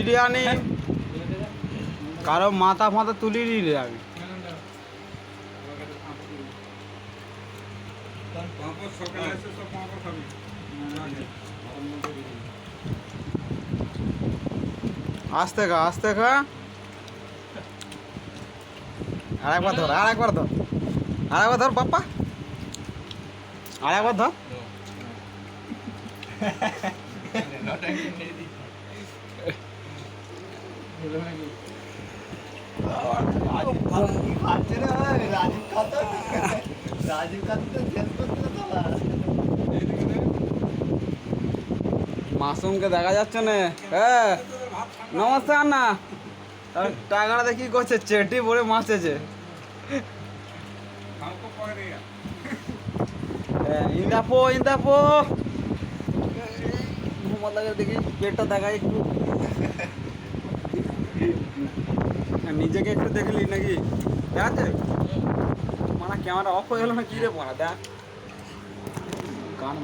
বিরিয়ানি কারও মাথা ফাথা তুলি নি আমি আস্তে খা আস্তে খা আর একবার ধর আর একবার ধর আর একবার ধর পাপ্পা আর একবার ধর মাসুমকে দেখা যাচ্ছে না। হ্যাঁ নমস্কার না টাকাটা দেখি করছে? চেটি পরে মাসেছে ইন্দাপো ইন্দাপো। দেখি পেটটা দেখা একটু। নিজেকে একটু দেখলি নাকি? দেখাচ্ছে মানে ক্যামেরা অফ হয়ে গেল না? কি রে পড়া দেখ। গান